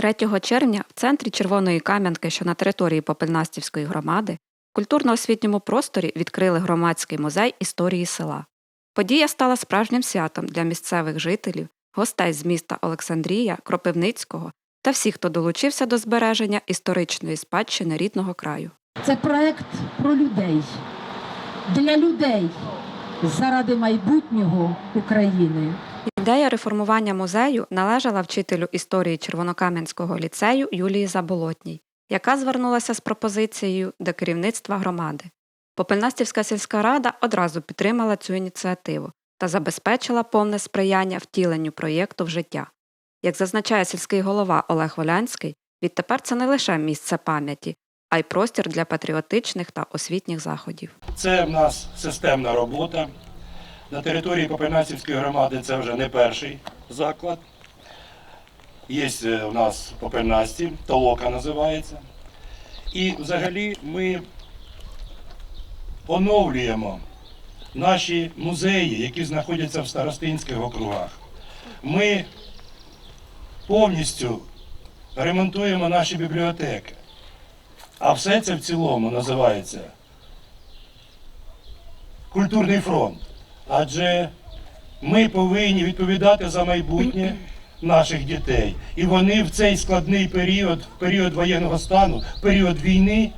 3 червня в центрі Червоної Кам'янки, що на території Попельнастівської громади, в культурно-освітньому просторі відкрили громадський музей історії села. Подія стала справжнім святом для місцевих жителів, гостей з міста Олександрія, Кропивницького та всіх, хто долучився до збереження історичної спадщини рідного краю. Це проект про людей, для людей, заради майбутнього України. Ідея реформування музею належала вчителю історії Червонокам'янського ліцею Юлії Заболотній, яка звернулася з пропозицією до керівництва громади. Попельнастівська сільська рада одразу підтримала цю ініціативу та забезпечила повне сприяння втіленню проєкту в життя. Як зазначає сільський голова Олег Волянський, відтепер це не лише місце пам'яті, а й простір для патріотичних та освітніх заходів. Це в нас системна робота. На території Попельнастівської громади це вже не перший заклад. Є е, у нас Попельнасті, Толока називається. І взагалі ми оновлюємо наші музеї, які знаходяться в старостинських округах. Ми повністю ремонтуємо наші бібліотеки. А все це в цілому називається культурний фронт. Адже ми повинні відповідати за майбутнє наших дітей. І вони в цей складний період, в період воєнного стану, в період війни,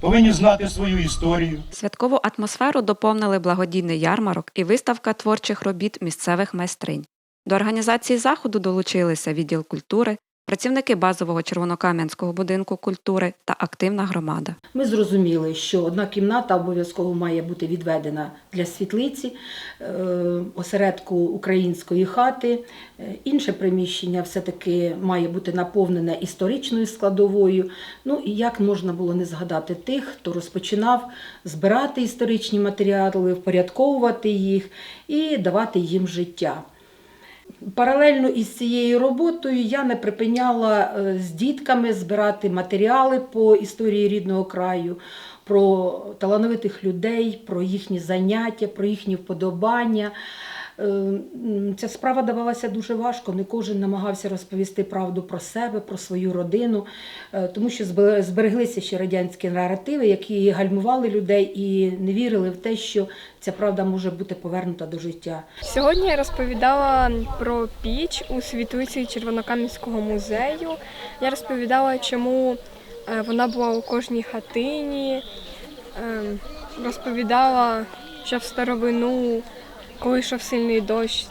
повинні знати свою історію. Святкову атмосферу доповнили благодійний ярмарок і виставка творчих робіт місцевих майстринь. До організації заходу долучилися відділ культури, працівники базового червонокам'янського будинку культури та активна громада. Ми зрозуміли, що одна кімната обов'язково має бути відведена для світлиці, е, осередку української хати. Е, Інше приміщення все-таки має бути наповнене історичною складовою. Ну і як можна було не згадати тих, хто розпочинав збирати історичні матеріали, впорядковувати їх і давати їм життя. Паралельно із цією роботою я не припиняла е, з дітками збирати матеріали по історії рідного краю, про талановитих людей, про їхні заняття, про їхні вподобання. Е, Ця справа давалася дуже важко. Не кожен намагався розповісти правду про себе, про свою родину, е, тому що збе- збереглися ще радянські наративи, які гальмували людей і не вірили в те, що ця правда може бути повернута до життя. Сьогодні я розповідала про піч у світлиці Червонокам'янського музею. Я розповідала, чому е, вона була у кожній хатині. Ем, Розповідала, що в старовину, коли йшов сильний дощ,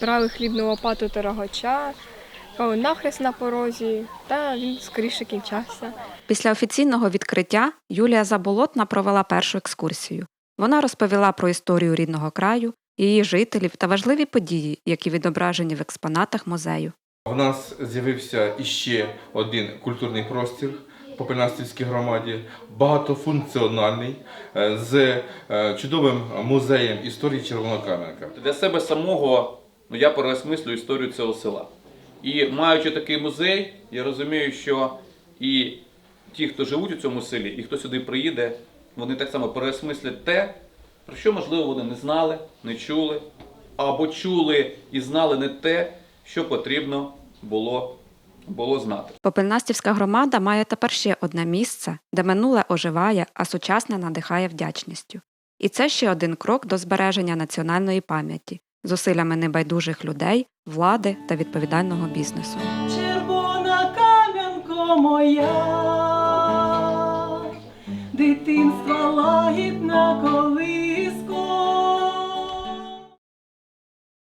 брали хлібну лопату та рогача, коли нахрест на порозі, та він скоріше кінчався. Після офіційного відкриття Юлія Заболотна провела першу екскурсію. Вона розповіла про історію рідного краю, її жителів та важливі події, які відображені в експонатах музею. У нас з'явився іще один культурний простір по Пенастівській громаді, багатофункціональний, е, з е, чудовим музеєм історії Червонокам'янка. Для себе самого ну, я переосмислюю історію цього села. І маючи такий музей, я розумію, що і ті, хто живуть у цьому селі, і хто сюди приїде, вони так само переосмислять те, про що, можливо, вони не знали, не чули, або чули і знали не те, що потрібно було, було знати. Попельнастівська громада має тепер ще одне місце, де минуле оживає, а сучасне надихає вдячністю. І це ще один крок до збереження національної пам'яті, зусиллями небайдужих людей, влади та відповідального бізнесу. червона кам'янко моя,